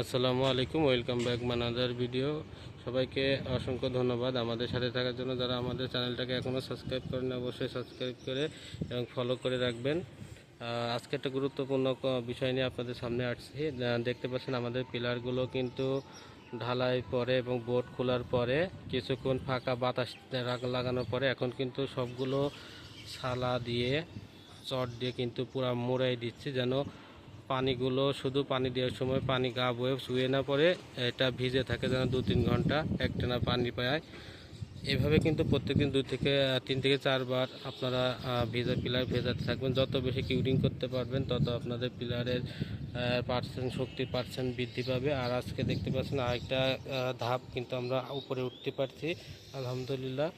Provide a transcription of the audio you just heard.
আসসালামু আলাইকুম, welcome back মানাদার video. সবাইকে অসংখ্য ধন্যবাদ আমাদের সাথে থাকার জন্য। যারা আমাদের চ্যানেলটাকে এখনও সাবস্ক্রাইব করেন অবশ্যই সাবস্ক্রাইব করে এবং ফলো করে রাখবেন। আজকে একটা গুরুত্বপূর্ণ বিষয় নিয়ে আপনাদের সামনে আসছি। দেখতে পাচ্ছেন আমাদের পিলারগুলো কিন্তু ঢালাই পরে এবং বোর্ড খোলার পরে, কিছুক্ষণ ফাঁকা বাতাস লাগানোর পরে এখন কিন্তু সবগুলো সালা দিয়ে, চট দিয়ে কিন্তু পুরা মোড়াই দিচ্ছে যেন পানিগুলো শুধু পানি দেওয়ার সময় পানি গা বয়ে শুয়ে না পড়ে, এটা ভিজে থাকে যেন দু তিন ঘণ্টা একটানা পানি পায়। এভাবে কিন্তু প্রত্যেকদিন দুই থেকে তিন থেকে চারবার আপনারা ভেজা পিলার ভেজাতে থাকবেন। যত বেশি কিউরিং করতে পারবেন, তত আপনাদের পিলারের পার্সেন্ট শক্তির পার্সেন্ট বৃদ্ধি পাবে। আর আজকে দেখতে পাচ্ছেন আরেকটা ধাপ কিন্তু আমরা উপরে উঠতে পারছি। আলহামদুলিল্লাহ।